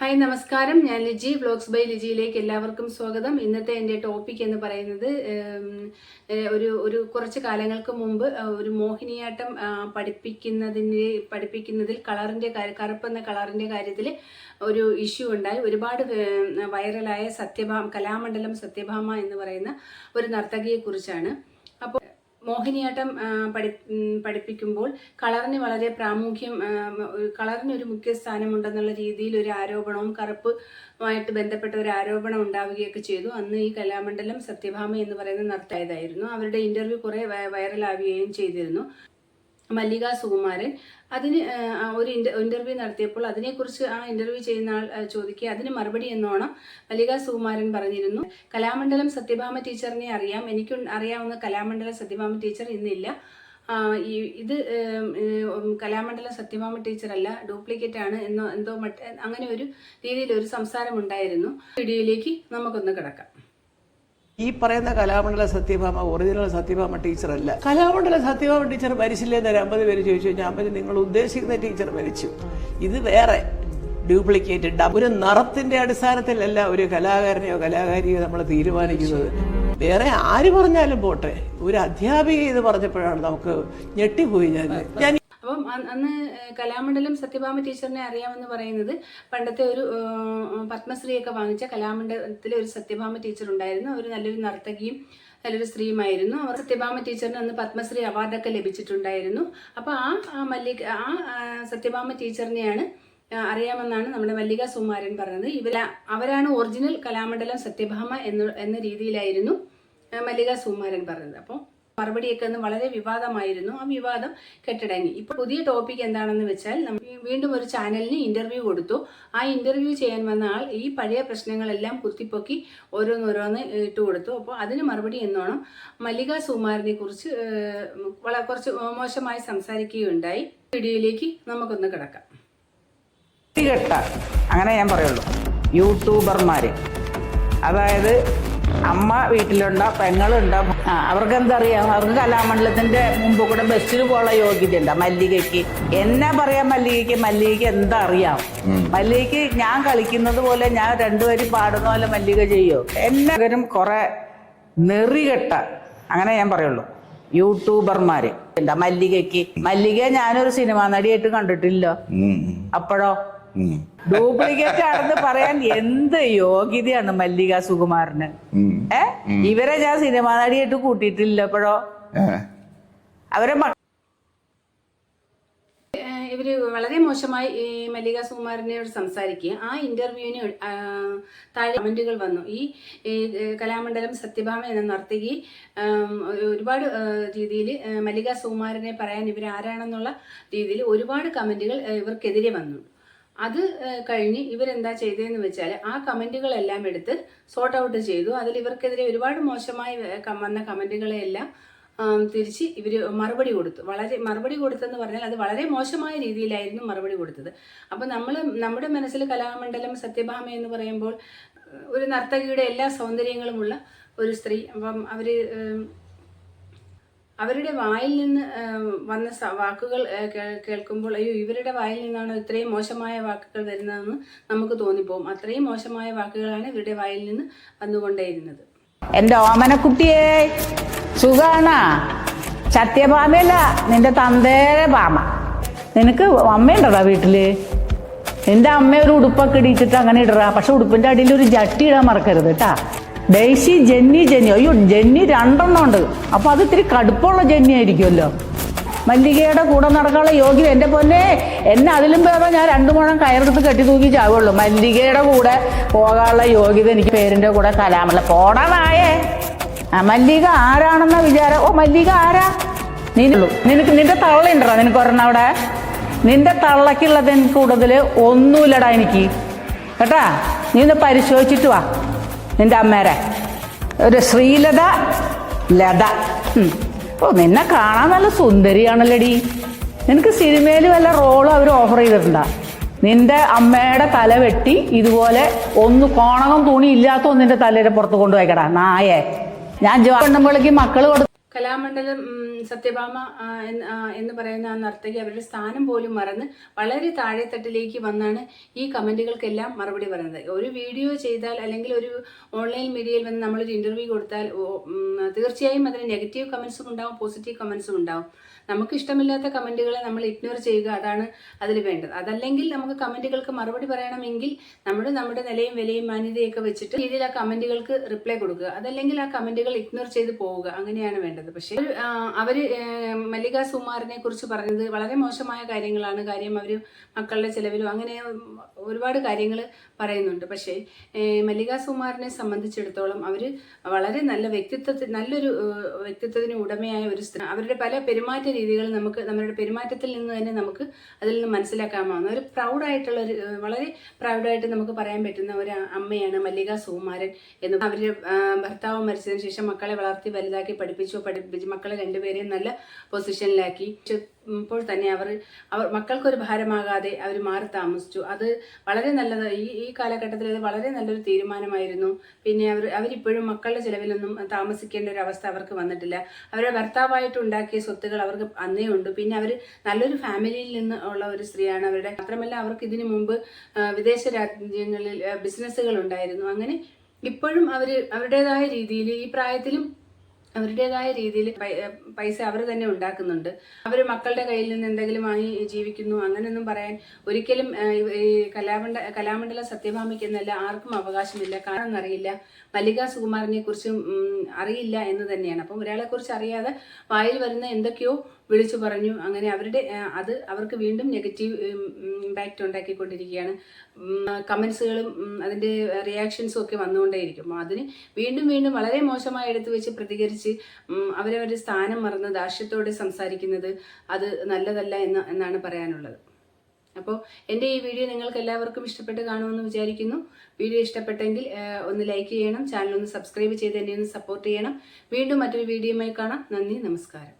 Hi നമസ്കാരം. ഞാൻ Liji vlogs by ലിജിയിലേക്ക് എല്ലാവർക്കും സ്വാഗതം. ഇന്നത്തെ എന്റെ ടോപ്പിക് എന്ന് പറയുന്നത് ഒരു ഒരു കുറച്ച് കാലങ്ങൾക്ക് മുമ്പ് ഒരു മോഹിനിയാട്ടം പഠിപ്പിക്കുന്നതിന്റെ പഠിപ്പിക്കുന്നതിൽ കളറിന്റെ കാര്യം കറുപ്പെന്ന കളറിന്റെ കാര്യത്തിൽ ഒരു ഇഷ്യൂ ഉണ്ടായി. ഒരുപാട് വൈറലായ സത്യഭാമ കലാമണ്ഡലം സത്യഭാമ എന്ന് പറയുന്ന ഒരു നർത്തകിയെക്കുറിച്ചാണ്. അപ്പോൾ മോഹിനിയാട്ടം പഠി പഠിപ്പിക്കുമ്പോൾ കളറിന് വളരെ പ്രാമുഖ്യം കളറിന് ഒരു മുഖ്യ സ്ഥാനമുണ്ടെന്നുള്ള രീതിയിൽ ഒരു ആരോപണവും കറുപ്പുമായിട്ട് ബന്ധപ്പെട്ട ഒരു ആരോപണം ഉണ്ടാവുകയൊക്കെ ചെയ്തു. അന്ന് ഈ കലാമണ്ഡലം സത്യഭാമ എന്ന് പറയുന്ന നർത്തകരായിരുന്നു അവരുടെ ഇന്റർവ്യൂ കുറെ വൈറലാവുകയും ചെയ്തിരുന്നു. മല്ലിക സുകുമാരൻ അതിന് ഒരു ഇന്റർ ഇന്റർവ്യൂ നടത്തിയപ്പോൾ അതിനെക്കുറിച്ച് ആ ഇന്റർവ്യൂ ചെയ്യുന്ന ആൾ ചോദിക്കുക അതിന് മറുപടി എന്നോണം മല്ലിക സുകുമാരൻ പറഞ്ഞിരുന്നു. കലാമണ്ഡലം സത്യഭാമ ടീച്ചറിനെ അറിയാം. എനിക്ക് അറിയാവുന്ന കലാമണ്ഡലം സത്യഭാമ ടീച്ചർ ഇന്നില്ല. ഇത് കലാമണ്ഡലം സത്യഭാമ ടീച്ചറല്ല ഡ്യൂപ്ലിക്കേറ്റ് ആണ് എന്നോ എന്തോ മറ്റ് അങ്ങനെ ഒരു രീതിയിൽ ഒരു സംസാരം ഉണ്ടായിരുന്നു വീഡിയോയിലേക്ക് നമുക്കൊന്ന് കിടക്കാം. ഈ പറയുന്ന കലാമണ്ഡല സത്യഭാമ ഒറിജിനൽ സത്യഭാമ ടീച്ചറല്ല കലാമണ്ഡല സത്യഭാമ ടീച്ചർ മരിച്ചില്ലേ എന്ന് ഒരു അമ്പത് പേര് ചോദിച്ചു കഴിഞ്ഞാൽ അമ്പത് നിങ്ങൾ ഉദ്ദേശിക്കുന്ന ടീച്ചർ മരിച്ചു. ഇത് വേറെ ഡ്യൂപ്ലിക്കേറ്റ് ഡബ് ഒരു നിറത്തിന്റെ അടിസ്ഥാനത്തിലല്ല ഒരു കലാകാരനെയോ കലാകാരിയോ നമ്മൾ തീരുമാനിക്കുന്നത്. വേറെ ആര് പറഞ്ഞാലും പോട്ടെ. ഒരു അധ്യാപിക ഇത് പറഞ്ഞപ്പോഴാണ് നമുക്ക് ഞെട്ടിപ്പോയി ഞാൻ. ഞാൻ അപ്പം അന്ന് കലാമണ്ഡലം സത്യഭാമ ടീച്ചറിനെ അറിയാമെന്ന് പറയുന്നത് പണ്ടത്തെ ഒരു പത്മശ്രീയൊക്കെ വാങ്ങിച്ച കലാമണ്ഡലത്തിലെ ഒരു സത്യഭാമ ടീച്ചർ ഉണ്ടായിരുന്നു അവർ നല്ലൊരു നർത്തകിയും നല്ലൊരു സ്ത്രീയുമായിരുന്നു. അവർ സത്യഭാമ ടീച്ചറിന് അന്ന് പത്മശ്രീ അവാർഡൊക്കെ ലഭിച്ചിട്ടുണ്ടായിരുന്നു. അപ്പോൾ ആ മല്ലിക ആ സത്യഭാമ ടീച്ചറിനെയാണ് അറിയാമെന്നാണ് നമ്മുടെ മല്ലിക സുമാരൻ പറഞ്ഞത്. ഇവര അവരാണ് ഒറിജിനൽ കലാമണ്ഡലം സത്യഭാമ എന്ന എന്ന രീതിയിലായിരുന്നു മല്ലിക സുമാരൻ പറഞ്ഞത്. അപ്പോൾ മറുപടിയൊക്കെ ഒന്ന് വളരെ വിവാദമായിരുന്നു. ആ വിവാദം കെട്ടടങ്ങി. ഇപ്പൊ പുതിയ ടോപ്പിക് എന്താണെന്ന് വെച്ചാൽ വീണ്ടും ഒരു ചാനലിന് ഇന്റർവ്യൂ കൊടുത്തു. ആ ഇന്റർവ്യൂ ചെയ്യാൻ വന്ന ആൾ ഈ പഴയ പ്രശ്നങ്ങളെല്ലാം കുത്തിപ്പൊക്കി ഓരോന്നോരോന്ന് ഇട്ട് കൊടുത്തു. അപ്പോൾ അതിന് മറുപടി എന്നോണം മല്ലിക സുമാരനെ കുറിച്ച് വളരെ കുറച്ച് മോശമായി സംസാരിക്കുകയുണ്ടായി. വീഡിയോയിലേക്ക് നമുക്കൊന്ന് കിടക്കാം. അങ്ങനെ ഞാൻ പറയുള്ളൂ. യൂട്യൂബർമാര്. അതായത് അമ്മ വീട്ടിലുണ്ടോ പെങ്ങളുണ്ടോ? ആ, അവർക്ക് എന്തറിയാം അവർക്ക് കലാമണ്ഡലത്തിന്റെ മുമ്പ് കൂടെ ബസ്സിൽ പോകാനുള്ള യോഗ്യത ഉണ്ട് മല്ലികയ്ക്ക്. എന്നാ പറയാം മല്ലികയ്ക്ക്? മല്ലികയ്ക്ക് എന്താ അറിയാം മല്ലികയ്ക്ക് ഞാൻ കളിക്കുന്നത് പോലെ ഞാൻ രണ്ടുപേരും പാടുന്ന പോലെ മല്ലിക ചെയ്യോ എല്ലാവരും കുറെ നെറികെട്ട അങ്ങനെ ഞാൻ പറയുള്ളൂ യൂട്യൂബർമാര്. എന്താ മല്ലികയ്ക്ക്? മല്ലിക ഞാനൊരു സിനിമാ നടിയായിട്ട് കണ്ടിട്ടില്ല. അപ്പോഴോ? ഡ്യൂപ്ലിക്കേറ്റ് ആണെന്ന് പറയാൻ എന്ത് യോഗ്യതയാണ് മല്ലിക സുകുമാറിന്? ഏ? ഇവരെ ഞാൻ സിനിമാ നടിയായിട്ട് കൂട്ടിയിട്ടില്ല അപ്പോഴോ അവരെ ഇവർ വളരെ മോശമായി ഈ മല്ലിക സുകുമാരനോട് സംസാരിക്കുക ആ ഇന്റർവ്യൂവിന് താഴെ കമന്റുകൾ വന്നു. ഈ ഈ, കലാമണ്ഡലം സത്യഭാമ എന്ന നർത്തകി ഒരുപാട് രീതിയിൽ മല്ലിക സുകുമാരനെ പറയാൻ ഇവർ ആരാണെന്നുള്ള രീതിയിൽ ഒരുപാട് കമന്റുകൾ ഇവർക്കെതിരെ വന്നു. അത് കഴിഞ്ഞ് ഇവരെന്താ ചെയ്തതെന്ന് വെച്ചാൽ ആ കമന്റുകളെല്ലാം എടുത്ത് സോർട്ട് ഔട്ട് ചെയ്തു. അതിൽ ഇവർക്കെതിരെ ഒരുപാട് മോശമായി വന്ന കമന്റുകളെയെല്ലാം തിരിച്ച് ഇവർ മറുപടി കൊടുത്തു. വളരെ മറുപടി കൊടുത്തെന്ന് പറഞ്ഞാൽ അത് വളരെ മോശമായ രീതിയിലായിരുന്നു മറുപടി കൊടുത്തത്. അപ്പം നമ്മൾ നമ്മുടെ മനസ്സിൽ കലാമണ്ഡലം സത്യഭാമ എന്ന് പറയുമ്പോൾ ഒരു നർത്തകിയുടെ എല്ലാ സൗന്ദര്യങ്ങളുമുള്ള ഒരു സ്ത്രീ. അപ്പം അവർ അവരുടെ വായിൽ നിന്ന് വന്ന വാക്കുകൾ കേൾക്കുമ്പോൾ അയ്യോ ഇവരുടെ വായിൽ നിന്നാണ് ഇത്രയും മോശമായ വാക്കുകൾ വരുന്നതെന്ന് നമുക്ക് തോന്നിപ്പോകും. അത്രയും മോശമായ വാക്കുകളാണ് ഇവരുടെ വായിൽ നിന്ന് വന്നുകൊണ്ടേയിരുന്നത്. എന്റെ ഓമനക്കുട്ടിയെ സുഖാണ? സത്യഭാമയല്ല നിന്റെ തന്തേരെ ഭാമ. നിനക്ക് അമ്മയുണ്ടടാ വീട്ടിൽ? നിന്റെ അമ്മ ഒരു ഉടുപ്പൊക്കെ ഇടിച്ചിട്ട് അങ്ങനെ ഇടറ. പക്ഷെ ഉടുപ്പിന്റെ അടിയിൽ ഒരു ജട്ടി ഇടാൻ മറക്കരുത് കേട്ടാ. Daisy Jenny Jenny. അയ്യോ ജെന്നി രണ്ടെണ്ണം ഉണ്ട് അപ്പൊ അത് ഇത്തിരി കടുപ്പമുള്ള ജെന്നി ആയിരിക്കുമല്ലോ. മല്ലികയുടെ കൂടെ നടക്കാനുള്ള യോഗ്യത എന്റെ പൊന്നെ. എന്നെ അതിലും പേരെ ഞാൻ രണ്ടു മുഴം കയറെടുത്ത് കെട്ടി തൂക്കി ചാവുള്ളൂ. മല്ലികയുടെ കൂടെ പോകാനുള്ള യോഗ്യത എനിക്ക് പേരിന്റെ കൂടെ കലാമല്ല. പോടാനായേ ആ മല്ലിക ആരാണെന്ന വിചാരം. ഓ മല്ലിക ആരാ? നീനുള്ളൂ നിനക്ക് നിന്റെ തള്ളയുണ്ടോ നിനക്ക് ഒരെണ്ണം അവിടെ. നിന്റെ തള്ളക്കുള്ളതിന് കൂടുതൽ ഒന്നുമില്ലടാ എനിക്ക്. കേട്ടാ? നീ ഒന്ന് പരിശോധിച്ചിട്ട് വാ. നിന്റെ അമ്മേരെ. ഒരു ശ്രീലത ലത. ഓ നിന്നെ കാണാൻ നല്ല സുന്ദരിയാണല്ലടി. നിനക്ക് സിനിമയിൽ വല്ല റോളും അവർ ഓഫർ ചെയ്തിട്ടുണ്ടാ? നിന്റെ അമ്മയുടെ തല വെട്ടി ഇതുപോലെ ഒന്ന് കോണകം തുണി ഇല്ലാത്ത ഒന്നിന്റെ തലയുടെ പുറത്ത് കൊണ്ടുപോയിക്കടാ നായേ. ഞാൻ ജോണ്ണുമ്പോഴേക്ക് മക്കൾ കൊടു കലാമണ്ഡലം സത്യഭാമ എന്ന് പറയുന്ന ആ നർത്തകി അവരുടെ സ്ഥാനം പോലും മറന്ന് വളരെ താഴെത്തട്ടിലേക്ക് വന്നാണ് ഈ കമന്റുകൾക്കെല്ലാം മറുപടി പറയുന്നത്. ഒരു വീഡിയോ ചെയ്താൽ അല്ലെങ്കിൽ ഒരു ഓൺലൈൻ മീഡിയയിൽ വന്ന് നമ്മളൊരു ഇന്റർവ്യൂ കൊടുത്താൽ തീർച്ചയായും അതിന് നെഗറ്റീവ് കമൻസും ഉണ്ടാവും പോസിറ്റീവ് കമൻസും ഉണ്ടാവും. നമുക്ക് ഇഷ്ടമില്ലാത്ത കമന്റുകളെ നമ്മൾ ഇഗ്നോർ ചെയ്യുക അതാണ് അതിൽ വേണ്ടത്. അതല്ലെങ്കിൽ നമുക്ക് കമന്റുകൾക്ക് മറുപടി പറയണമെങ്കിൽ നമ്മൾ നമ്മുടെ നിലയും വിലയും മാന്യതയൊക്കെ വെച്ചിട്ട് രീതിയിൽ ആ കമന്റുകൾക്ക് റിപ്ലൈ കൊടുക്കുക. അതല്ലെങ്കിൽ ആ കമന്റുകൾ ഇഗ്നോർ ചെയ്ത് പോവുക. അങ്ങനെയാണ് വേണ്ടത്. പക്ഷേ അവർ മല്ലിക സുമാറിനെ കുറിച്ച് പറഞ്ഞത് വളരെ മോശമായ കാര്യങ്ങളാണ്. കാര്യം അവർ മക്കളുടെ ചിലവിലും അങ്ങനെ ഒരുപാട് കാര്യങ്ങൾ പറയുന്നുണ്ട്. പക്ഷേ മല്ലിക സുമാറിനെ സംബന്ധിച്ചിടത്തോളം അവർ വളരെ നല്ല വ്യക്തിത്വത്തിൽ നല്ലൊരു വ്യക്തിത്വത്തിന് ഉടമയായ ഒരു സ്ത്രീ. അവരുടെ പല പെരുമാറ്റ രീതികൾ നമുക്ക് നമ്മുടെ പെരുമാറ്റത്തിൽ നിന്ന് തന്നെ നമുക്ക് അതിൽ നിന്ന് മനസ്സിലാക്കാമാവുന്ന. ഒരു പ്രൗഡായിട്ടുള്ള ഒരു വളരെ പ്രൗഡായിട്ട് നമുക്ക് പറയാൻ പറ്റുന്ന ഒരു അമ്മയാണ് മല്ലിക സുകുമാരൻ എന്ന് അവരുടെ ഭർത്താവ് മരിച്ചതിന് ശേഷം മക്കളെ വളർത്തി വലുതാക്കി പഠിപ്പിച്ചു. പഠിപ്പിച്ച് മക്കളെ രണ്ടുപേരെയും നല്ല പൊസിഷനിലാക്കി ഇപ്പോൾ തന്നെ അവർ അവർ മക്കൾക്കൊരു ഭാരമാകാതെ അവർ മാറി താമസിച്ചു. അത് വളരെ നല്ലത് ഈ ഈ കാലഘട്ടത്തിൽ അത് വളരെ നല്ലൊരു തീരുമാനമായിരുന്നു. പിന്നെ അവർ അവരിപ്പോഴും മക്കളുടെ ചിലവിലൊന്നും താമസിക്കേണ്ട ഒരു അവസ്ഥ അവർക്ക് വന്നിട്ടില്ല. അവരുടെ ഭർത്താവായിട്ട് ഉണ്ടാക്കിയ സ്വത്തുകൾ അവർക്ക് അന്നേ ഉണ്ട് പിന്നെ അവർ നല്ലൊരു ഫാമിലിയിൽ നിന്ന് ഉള്ള ഒരു സ്ത്രീയാണ്. അവരുടെ മാത്രമല്ല അവർക്ക് ഇതിനു മുമ്പ് വിദേശ രാജ്യങ്ങളിൽ ബിസിനസ്സുകൾ ഉണ്ടായിരുന്നു. അങ്ങനെ ഇപ്പോഴും അവർ അവരുടേതായ രീതിയിൽ ഈ പ്രായത്തിലും അവരുടേതായ രീതിയിൽ പൈസ അവർ തന്നെ ഉണ്ടാക്കുന്നുണ്ട്. അവർ മക്കളുടെ കയ്യിൽ നിന്ന് എന്തെങ്കിലും വാങ്ങി ജീവിക്കുന്നു. അങ്ങനെയൊന്നും പറയാൻ ഒരിക്കലും ഈ- കലാമണ്ഡ കലാമണ്ഡല സത്യഭാമയ്ക്ക് എന്നല്ല ആർക്കും അവകാശമില്ല കാരണം അറിയില്ല മല്ലിക സുകുമാറിനെ കുറിച്ചും അറിയില്ല എന്ന് തന്നെയാണ്. അപ്പം ഒരാളെ കുറിച്ച് അറിയാതെ വായിൽ വരുന്ന എന്തൊക്കെയോ വിളിച്ചു പറഞ്ഞു. അങ്ങനെ അവരുടെ അത് അവർക്ക് വീണ്ടും നെഗറ്റീവ് ഇമ്പാക്റ്റ് ഉണ്ടാക്കിക്കൊണ്ടിരിക്കുകയാണ്. കമൻസുകളും അതിന്റെ റിയാക്ഷൻസും ഒക്കെ വന്നുകൊണ്ടേയിരിക്കും. അതിന് വീണ്ടും വീണ്ടും വളരെ മോശമായി എടുത്തു വെച്ച് പ്രതികരിച്ച് അവരവരുടെ സ്ഥാനം മറന്ന് ദാർഷ്യത്തോടെ സംസാരിക്കുന്നത് അത് നല്ലതല്ല എന്ന് എന്നാണ് പറയാനുള്ളത്. അപ്പോൾ എന്റെ ഈ വീഡിയോ നിങ്ങൾക്ക് എല്ലാവർക്കും ഇഷ്ടപ്പെട്ട് കാണുമെന്ന് വിചാരിക്കുന്നു. വീഡിയോ ഇഷ്ടപ്പെട്ടെങ്കിൽ ഒന്ന് ലൈക്ക് ചെയ്യണം. ചാനൽ ഒന്ന് സബ്സ്ക്രൈബ് ചെയ്ത് എന്നെ ഒന്ന് സപ്പോർട്ട് ചെയ്യണം. വീണ്ടും മറ്റൊരു വീഡിയോയുമായി കാണാം. നന്ദി നമസ്കാരം.